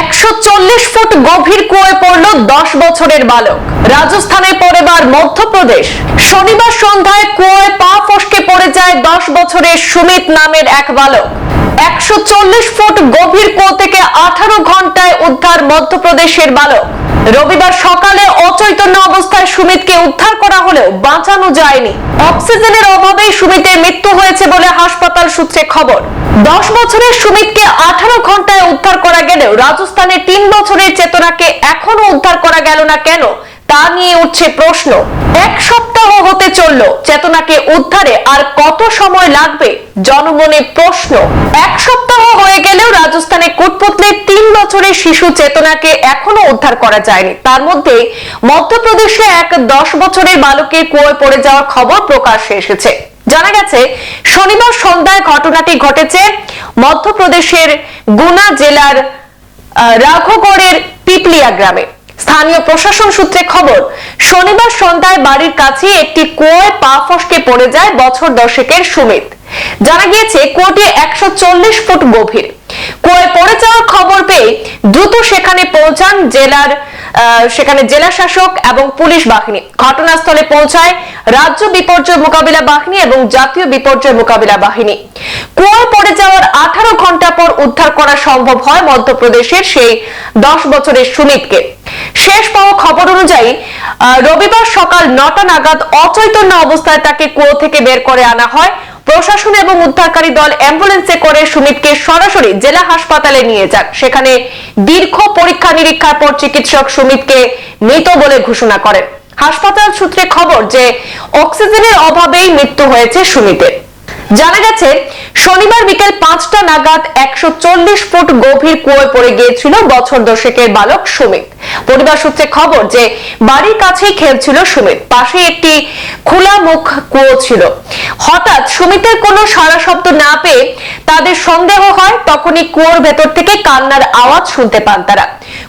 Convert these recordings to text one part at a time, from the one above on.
একশো চল্লিশ ফুট গভীর কুয়ে পড়ল দশ বছরের বালক। রাজস্থানে পরেবার মধ্যপ্রদেশ। শনিবার সন্ধ্যায় কুয়োয় পা ফসকে পড়ে যায় দশ বছরের সুমিত নামের এক বালক। একশো চল্লিশ ফুট গভীর কুয়ো থেকে আঠারো ঘন্টায় উদ্ধার মধ্যপ্রদেশের বালক। রবিবার সকালে অচৈতন্য অবস্থায় সুমিতকে উদ্ধার করা হলেও বাঁচানো যায়নি। অক্সিজেনের অভাবেই সুমিতের মৃত্যু হয়েছে বলে হাসপাতাল সূত্রে খবর। দশ বছরের সুমিতকে আঠারো ঘন্টায় উদ্ধার করা গেলেও রাজস্থানের তিন বছরের চেতনাকে এখনও উদ্ধার করা গেল না কেন, তা নিয়ে উঠছে প্রশ্ন। এক সপ্তাহ হতে চলল, চেতনাকে উদ্ধারে আর কত সময় লাগবে, জনমনে প্রশ্ন। এক সপ্তাহ হয়ে গেলেও রাজস্থানে কোটপুতলের তিন বছরের শিশু চেতনাকে এখনও উদ্ধার করা যায়নি। তার মধ্যে মধ্যপ্রদেশে এক দশ বছরের বালকের কুয়োয় পড়ে যাওয়ার খবর এসেছে। জানা গেছে, শনিবার সন্ধ্যায় ঘটনাটি ঘটেছে মধ্যপ্রদেশের গুনা জেলার রাঘগড়ের পিপলিয়া গ্রামে। স্থানীয় প্রশাসন সূত্রে খবর, শনিবার সন্ধ্যায় বাড়ির কাছে একটি কুয়োয় পা ফসকে পড়ে যায় বছর দশেকের সুমিত। জানা গিয়েছে কুয়োটি একশো চল্লিশ ফুট গভীর। কুয়োয় পড়ে যাওয়ার খবর পেয়ে দ্রুত সেখানে পৌঁছান জেলার সেখানে জেলা শাসক এবং পুলিশ বাহিনী। ঘটনাস্থলে পৌঁছায় রাজ্য বিপর্যয় মোকাবিলা বাহিনী এবং জাতীয় বিপর্যয় মোকাবিলা বাহিনী। কুয়োয় পড়ে যাওয়ার আঠারো ঘণ্টা পর উদ্ধার করা সম্ভব হয় মধ্যপ্রদেশের সেই দশ বছরের সুমিতকে। শেষ পাওয়া খবর অনুযায়ী রবিবার সকাল নটা নাগাদ অচৈতন্য অবস্থায় তাকে কুয়ো থেকে বের করে আনা হয়। প্রশাসন এবং উদ্ধারকারী দল অ্যাম্বুলেন্সে করে সুমিতকে সরাসরি জেলা হাসপাতালে নিয়ে যান সেখানে দীর্ঘ পরীক্ষা নিরীক্ষার পর চিকিৎসক সুমিতকে মৃত বলে ঘোষণা করেন। হাসপাতাল সূত্রে খবর যে, অক্সিজেনের অভাবেই মৃত্যু হয়েছে সুমিতের। জানা গেছে, শনিবার বিকেল পাঁচটা নাগাদ একশো চল্লিশ ফুট গভীর কুয়োয় পড়ে গিয়েছিল বছর দশেকের বালক সুমিত। পরিবার সূত্রে খবর যে, বাড়ির কাছেই খেলছিল সুমিত। পাশে একটি খোলা মুখ কুয়ো ছিল। হঠাৎ সুমিতের কোনো সারা শব্দ না পেয়ে তাদের সন্দেহ হয়, তখনই কুয়োর ভেতর থেকে কান্নার আওয়াজ শুনতে পান তারা।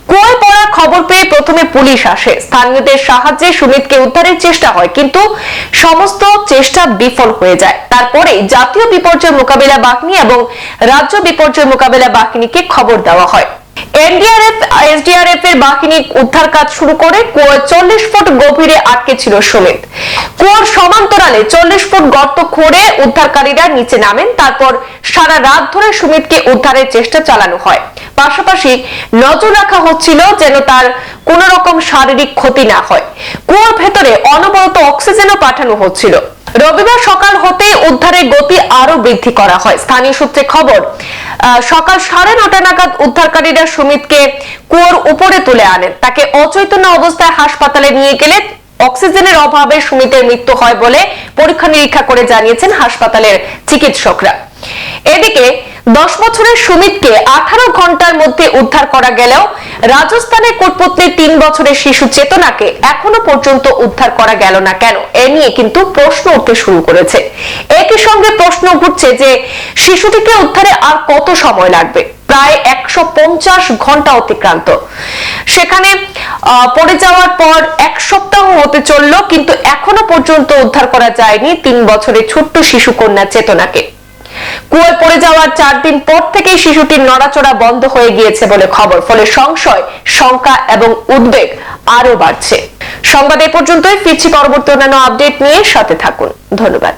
কুয়োয় পড়ার খবর পেয়ে প্রথমে পুলিশ আসে। স্থানীয়দের সাহায্যে সুমিতকে উদ্ধারের চেষ্টা হয়, কিন্তু সমস্ত চেষ্টা বিফল হয়ে যায়। তারপরে জাতীয় বিপর্যয় মোকাবিলা বাহিনী এবং রাজ্য বিপর্যয় মোকাবিলা বাহিনীকে খবর দেওয়া হয়। এনডিআরএফ এসডিআরএফ এর বাহিনী উদ্ধার কাজ শুরু করে। কুয়োর চল্লিশ ফুট গভীরে আটকে ছিল সুমিত। কুয়োর সমান্তরালে চল্লিশ ফুট গর্ত খুঁড়ে উদ্ধারকারীরা নিচে নামেন, তারপর সারা রাত ধরে সুমিতকে উদ্ধারের চেষ্টা চালানো হয়। পাশাপাশি নজর রাখা হচ্ছিল যেন তার কোন রকম শারীরিক ক্ষতি না হয়। কুয়োর ভেতরে অনবরত অক্সিজেনও পাঠানো হচ্ছিল। রবিবার সকাল হতে উদ্ধারের গতি আরও বৃদ্ধি করা হয়। স্থানীয় সূত্রে খবর সকাল সাড়ে নটা নাগাদ উদ্ধারকারীরা সুমিতকে কুয়োর উপরে তুলে আনেন। তাকে অচৈতন্য অবস্থায় হাসপাতালে নিয়ে গেলে অক্সিজেনের অভাবে সুমিতের মৃত্যু হয় বলে পরীক্ষা নিরীক্ষা করে জানিয়েছেন হাসপাতালের চিকিৎসকরা। এদিকে দশ বছরের সুমিতকে আঠারো ঘণ্টার মধ্যে উদ্ধার করা গেলেও রাজস্থানে কোটপুতলির তিন বছরের শিশু চেতনাকে এখনও পর্যন্ত উদ্ধার করা গেল না কেন? এ নিয়ে কিন্তু প্রশ্ন উঠতে শুরু করেছে। একই সঙ্গে প্রশ্ন উঠছে যে শিশুটিকে উদ্ধারে আর কত সময় লাগবে? প্রায় একশো পঞ্চাশ ঘণ্টা অতিক্রান্ত। সেখানে পড়ে যাওয়ার পর এক সপ্তাহ হতে চলল, কিন্তু এখনও পর্যন্ত উদ্ধার করা যায়নি তিন বছরের ছোট্ট শিশু কন্যা চেতনাকে। কুয়োয় পড়ে যাওয়ার চার দিন পর থেকেই শিশুটির নড়াচড়া বন্ধ হয়ে গিয়েছে বলে খবর, ফলে সংশয়, শঙ্কা এবং উদ্বেগ আরও বাড়ছে। সংবাদ এ পর্যন্তই, ফিরছি পরবর্তী অন্যান্য আপডেট নিয়ে সাথে থাকুন। ধন্যবাদ।